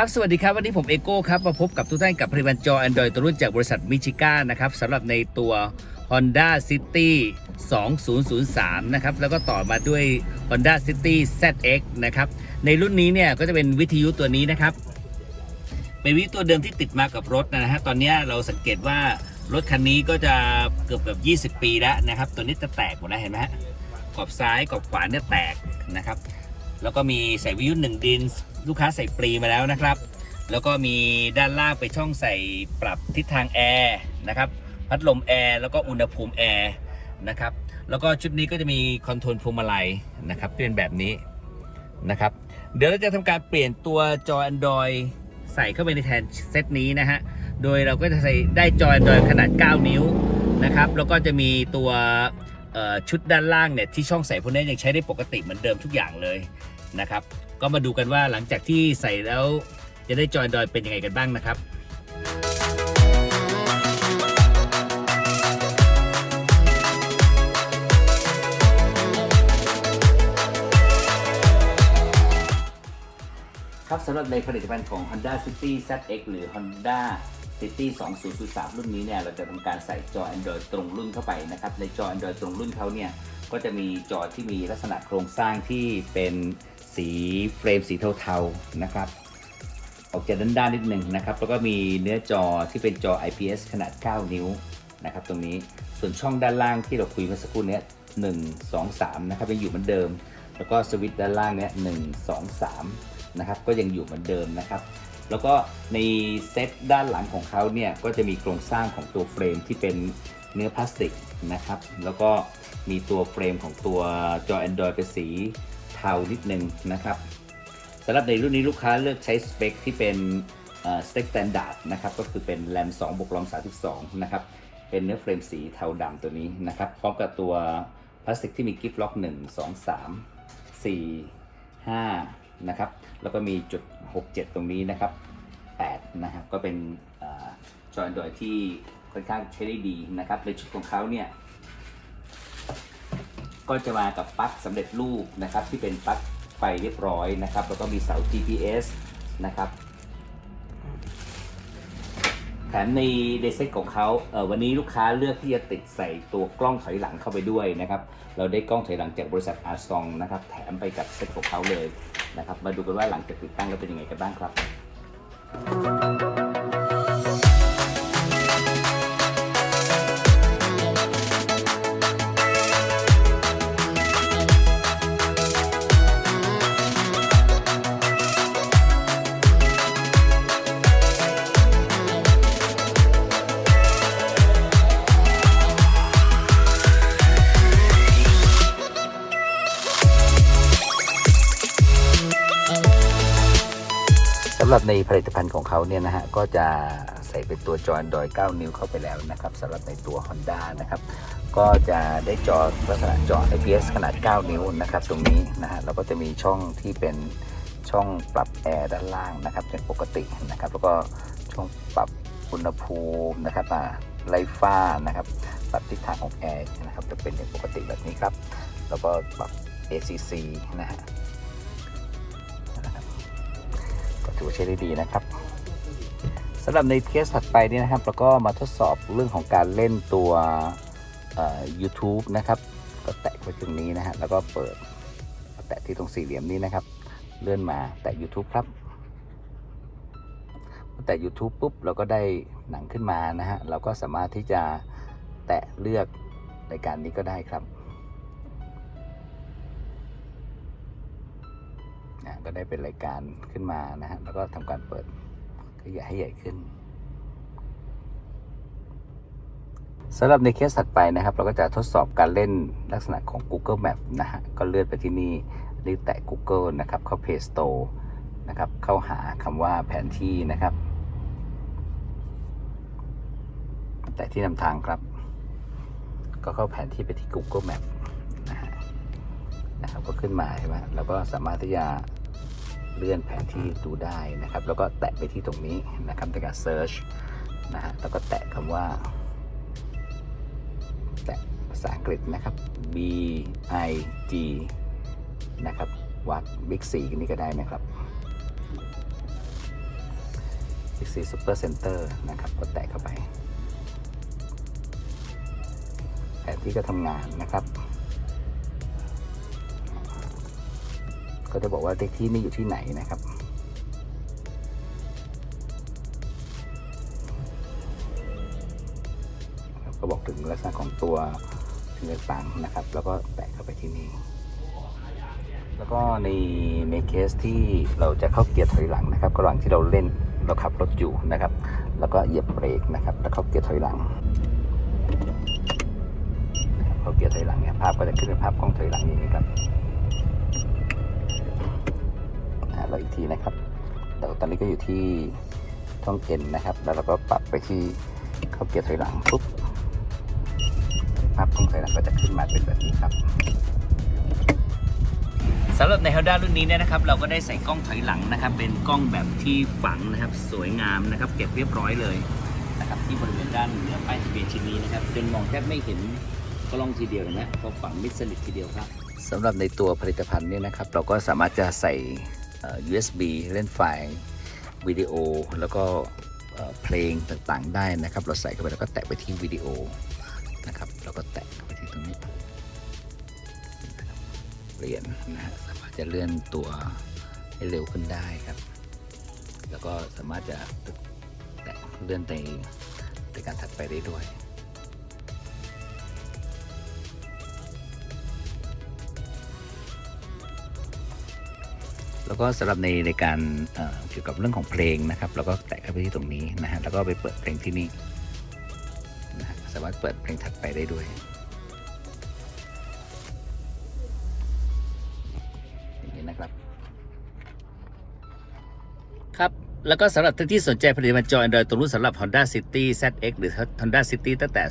ครับ สวัสดีครับ วันนี้ผมเอโก้ครับ มาพบกับทุกท่านกับผลิตภัณฑ์จอ Android ตัวรุ่นจากบริษัทมิชิก้านะครับสำหรับในตัว Honda City 2003 นะครับ แล้วก็ต่อมาด้วย Honda City ZX นะครับ ในรุ่นนี้เนี่ยก็จะเป็นวิทยุตัวนี้นะครับ เป็นวิทยุตัวเดิมที่ติดมากับรถนะฮะ ตอนนี้เราสังเกตว่ารถคันนี้ก็จะเกือบเกือบ20 ปีแล้วนะครับ ตัวนี้จะแตกหมดแล้วเห็นไหมฮะขอบซ้ายขอบขวาเนี่ยแตกนะครับ แล้วก็มีใส่วิทยุหนึ่งดิน ลูกค้าใส่ปรีมาแล้วนะครับ แล้วก็มีด้านล่างไปช่องใส่ปรับทิศทางแอร์นะครับพัดลมแอร์แล้วก็อุณหภูมิแอร์นะครับแล้วก็ชุดนี้ก็จะมีคอนโทรลพวงมาลัยนะครับเป็นแบบนี้นะครับเดี๋ยวเราจะทำการเปลี่ยนตัวจอ Android ใส่เข้าไปในแทนเซตนี้นะฮะโดยเราก็จะใส่ได้จอ Android ขนาด 9 นิ้วนะครับแล้วก็จะมีตัวชุดด้านล่างเนี่ยที่ช่องใส่พวกนี้ยังใช้ได้ปกติเหมือนเดิมทุกอย่างเลยนะครับ ก็มาดูกันว่าหลังจากที่ใส่แล้วจะได้จอ Android เป็นยังไงกันบ้างนะครับครับสำหรับในผลิตภัณฑ์ของ Honda City ZX หรือ Honda City 2003 รุ่นนี้เนี่ยเราจะทำการใส่จอ Android ตรงรุ่นเข้าไปนะครับ ในจอ Android ตรงรุ่นเขาเนี่ย ก็จะมีจอที่มีลักษณะโครงสร้างที่เป็น สีเฟรมสีเทาๆนะครับออกจากด้านๆนิดหนึ่งนะครับ แล้วก็มีเนื้อจอที่เป็นจอ IPS ขนาด 9 นิ้วนะครับ ตรงนี้ส่วนช่องด้านล่างที่เราคุยเมื่อสักครู่เนี้ย1 2 3นะครับยังอยู่เหมือนเดิม แล้วก็สวิตช์ด้านล่างเนี้ย1 2 3นะครับก็ยังอยู่เหมือนเดิมนะครับ แล้วก็ในเซตด้านหลังของเขาเนี่ยก็จะมีโครงสร้างของตัวเฟรมที่เป็นเนื้อพลาสติกนะครับ แล้วก็มีตัวเฟรมของตัวจอ Android เป็นสี เทานิดนึงนะครับสำหรับในรุ่นนี้ลูกค้าเลือกใช้สเปคที่เป็นสเต็กสแตนดาร์ดนะครับก็คือเป็นแรม2บวกรอง32นะครับเป็นเนื้อเฟรมสีเทาดำตัวนี้นะครับพร้อมกับตัวพลาสติกที่มีกิฟต์ล็อก 1 2 3 4 5นะครับแล้วก็มีจุด 67 ตรงนี้นะครับ8นะครับก็เป็นจอ Android ที่ค่อนข้างใช้ได้ดีนะครับในชุดของเขาเนี่ย ก็จะมากับปลั๊กสำเร็จรูปนะครับที่เป็นปลั๊กไฟเรียบร้อยนะครับ แล้วก็มีเสา GPS นะครับแถมในในเซ็ตของเขาเออวันนี้ลูกค้าเลือกที่จะติดใส่ตัวกล้องถอยหลังเข้าไปด้วยนะครับ เราได้กล้องถอยหลังจากบริษัทอาร์ซองนะครับ แถมไปกับเซ็ตของเขาเลยนะครับ มาดูกันว่าหลังจากติดตั้งแล้วเป็นยังไงกันบ้างครับำหรับในผลิตภัณฑ์ของเขาเนี่ยนะฮะก็จะใส่เป็นตัวจอ Android 9นิ้วเข้าไปแล้วนะครับสำหรับในตัว Honda นะครับก็จะได้จอลักษณะจอ IPS ขนาด 9 นิ้วนะครับตรงนี้นะฮะเราก็จะมีช่องที่เป็นช่องปรับแอร์ด้านล่างนะครับเป็นปกตินะครับแล้วก็ช่องปรับอุณหภูมินะครับอ่าไลฟ้านะครับปรับทิศทางของแอร์นะครับจะเป็นอย่างปกติแบบนี้ครับ แล้วก็ปรับ ACC นะฮะ ก็ถือว่าใช้ได้ดีนะครับสำหรับในเคสถัดไปนี่นะครับเราก็มาทดสอบเรื่องของการเล่นตัวเอ่อ YouTube นะครับก็แตะไปตรงนี้นะฮะแล้วก็เปิดแตะที่ตรงสี่เหลี่ยมนี้นะครับ เลื่อนมาแตะ YouTube ครับพอแตะ YouTube ปุ๊บเราก็ได้หนังขึ้นมานะฮะเราก็สามารถที่จะแตะเลือกรายการนี้ก็ได้ครับ ก็ได้เป็นรายการขึ้นมานะฮะแล้วก็ทำการเปิดขยายให้ใหญ่ขึ้นสำหรับในเคสถัดไปนะครับ เราก็จะทดสอบการเล่นลักษณะของ Google Map นะฮะก็เลื่อนไปที่นี่นี่แตะ Google นะครับ เข้า Play Store นะครับ เข้าหาคำว่าแผนที่นะครับ แต่ที่นำทางครับ ก็เข้าแผนที่ไปที่ Google Map นะฮะนะครับก็ขึ้นมาใช่ไหมเราก็สามารถที่จะ เลื่อนแผนที่ดูได้นะครับ แล้วก็แตะไปที่ตรงนี้นะครับในการ search นะฮะแล้วก็แตะคำว่า แตะภาษาอังกฤษนะครับ B I G นะครับวัด Big C นี่ก็ได้นะครับ Big C Super Center นะครับก็แตะเข้าไป แผนที่ก็ทำงานนะครับ ก็จะบอกว่าเลขที่นี่อยู่ที่ไหนนะครับก็บอกถึงลักษณะของตัวที่ต่างๆนะครับ แล้วก็แตะเข้าไปที่นี่แล้วก็ในในเคสที่เราจะเข้าเกียร์ถอยหลังนะครับระหว่างที่เราเล่นเราขับรถอยู่นะครับ แล้วก็เหยียบเบรกนะครับ แล้วเข้าเกียร์ถอยหลังเข้าเกียร์ถอยหลังเนี่ยภาพก็จะขึ้นเป็นภาพกล้องถอยหลังอย่างนี้ครับอ่า เราอีกทีนะครับแต่ตอนนี้ก็อยู่ที่ช่องเอ็นนะครับ แล้วเราก็ปรับไปที่เข้าเกียร์ถอยหลังปุ๊บภาพกล้องถอยหลังก็จะขึ้นมาเป็นแบบนี้ครับสำหรับใน Honda รุ่นนี้เนี่ยนะครับ เราก็ได้ใส่กล้องถอยหลังนะครับ เป็นกล้องแบบที่ฝังนะครับ สวยงามนะครับ เก็บเรียบร้อยเลยนะครับที่บริเวณด้านเหนือป้ายทะเบียนชิ้นนี้นะครับจนมองแทบไม่เห็นกล้องทีเดียวเห็นะเพราะฝังมิดสนิททีเดียวครับสำหรับในตัวผลิตภัณฑ์เนี่ยนะครับ เราก็สามารถจะใส่เอ่อ USB เล่นไฟล์วิดีโอ แล้วก็เพลงต่างๆได้นะครับ เราใส่เข้าไปแล้วก็แตะไปที่วิดีโอนะครับแล้วก็แตะไปที่ตรงนี้เปลี่ยนนะฮะสามารถจะเลื่อนตัวให้เร็วขึ้นได้ครับ แล้วก็สามารถจะแตะเลื่อนในในการถัดไปได้ด้วย แล้วก็สำหรับในในการเเกี่ยวกับเรื่องของเพลงนะครับเราก็แตะเข้าไปที่ตรงนี้นะฮะแล้วก็ไปเปิดเพลงที่นี่นะฮะสามารถเปิดเพลงถัดไปได้ด้วย แล้วก็สำหรับท่านที่สนใจผลิตภัณฑ์จอ Android ตัวรุ่นสำหรับ Honda City ZX หรือ Honda City ตั้งแต่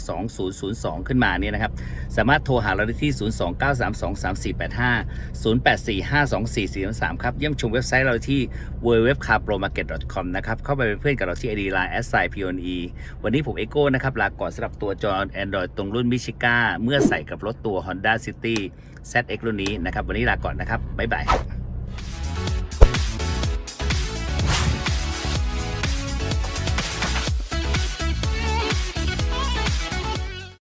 2002 ขึ้นมาเนี่ยนะครับ สามารถโทรหาเราได้ที่ 029323485 08452443ครับ เยี่ยมชมเว็บไซต์เราที่ www.carpromarket.com นะครับ เข้าไปเป็นเพื่อนกับเราที่ ID Line s i p o n e วันนี้ผมเอโก้นะครับ ลาก่อนสำหรับตัวจอ Android ตรงรุ่นมิชิก้าเมื่อใส่กับรถตัว Honda City ZX รุ่นนี้นะครับ วันนี้ลาก่อนนะครับบ๊ายบายครับ